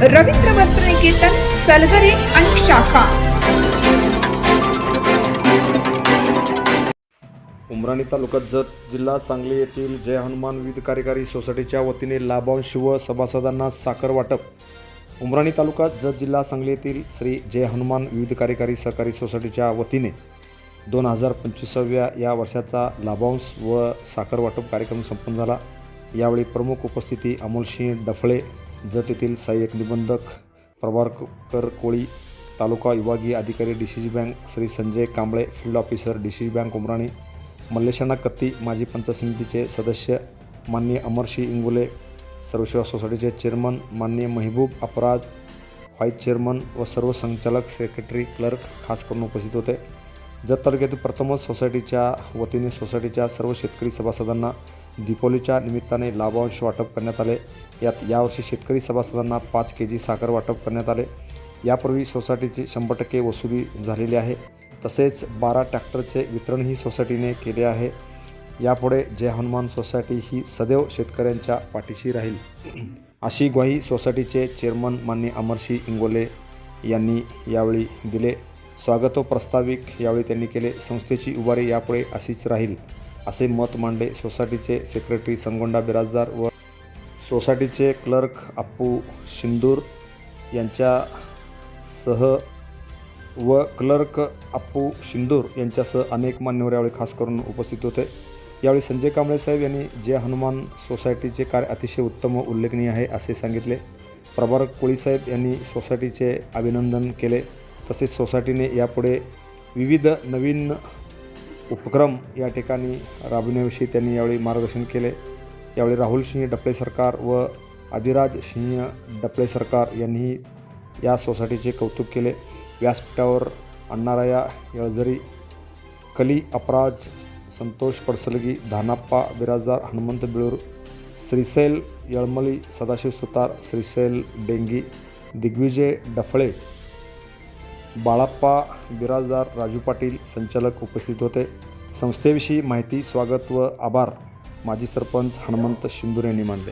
रवींद्र वस्त्रनिकेतन सलगरे आणि शाखा. उमराणी तालुक्यात जत जिल्हा सांगली येथील जय हनुमान विविध कार्यकारी सोसायटीच्या वतीने लाभांश व सभासदांना साखर वाटप. उमराणी तालुक्यात जत जिल्हा सांगली येथील श्री जय हनुमान विविध कार्यकारी सहकारी सोसायटीच्या वतीने दोन हजार पंचवीसाव्या या वर्षाचा लाभांश व साखर वाटप कार्यक्रम संपन्न झाला. यावेळी प्रमुख उपस्थिती अमोलसिंह डफळे जत येथील सहाय्यक निबंधक प्रभारकर कोळी तालुका विभागीय अधिकारी D C G bank Shri Sanjay Kamble field officer D C G bank Umrani Malleshana Katti माजी पंचायत समितीचे सदस्य माननीय अमरशी इंगुले सर्वसेवा सोसायटीचे चेअरमन माननीय महबूब अपराज व्हाईस चेअरमन व सर्व संचालक सेक्रेटरी क्लर्क खास करून उपस्थित होते. जत तालुक्यातील प्रथमच सोसायटीच्या वतीने सोसायटीच्या सर्व शेतकरी सभासदांना दीपावलीच्या निमित्ताने लाभांश वाटप करण्यात आले. यात यावर्षी शेतकरी सभासदांना पाच के जी साखर वाटप करण्यात आले. यापूर्वी सोसायटीची शंभर टक्के वसुली झालेली आहे. तसेच बारा ट्रॅक्टरचे वितरणही सोसायटीने केले आहे. यापुढे जय हनुमान सोसायटी ही सदैव शेतकऱ्यांच्या पाठीशी राहील. अशी ग्वाही सोसायटीचे चेअरमन मान्य अमरसिंह इंगोले यांनी यावेळी दिले. स्वागतो प्रस्ताविक यावेळी त्यांनी केले. संस्थेची उभारी यापुढे अशीच राहील. असे मत मांडले. सोसायटीचे सेक्रेटरी संगोंडा बिराजदार व सोसायटीचे क्लर्क अप्पू शिंदूर यांच्यासह व क्लर्क अप्पू शिंदूर यांच्यासह अनेक मान्यवर यावेळी खास करून उपस्थित होते. यावेळी संजय कांबळे साहेब यांनी जय हनुमान सोसायटीचे कार्य अतिशय उत्तम व उल्लेखनीय आहे असे सांगितले. प्रभार कोळीसाहेब यांनी सोसायटीचे अभिनंदन केले. तसेच सोसायटीने यापुढे विविध नवीन उपक्रम या ठिकाणी राबविण्याविषयी त्यांनी यावेळी मार्गदर्शन केले. यावेळी राहुल सिंह डपळे सरकार व आदिराज सिंह डपळे सरकार यांनीही या सोसायटीचे कौतुक केले. व्यासपीठावर अण्णाराया येळझरी कली अपराज संतोष पडसलगी धानाप्पा बिराजदार हनुमंत बिळूर श्रीसैल यळमली सदाशिव सुतार श्रीसैल डेंगी दिग्विजय डफळे बाळाप्पा बिराजदार राजू पाटील संचालक उपस्थित होते. संस्थेविषयी माहिती स्वागत व आभार माजी सरपंच हनुमंत शिंदूर यांनी मानले.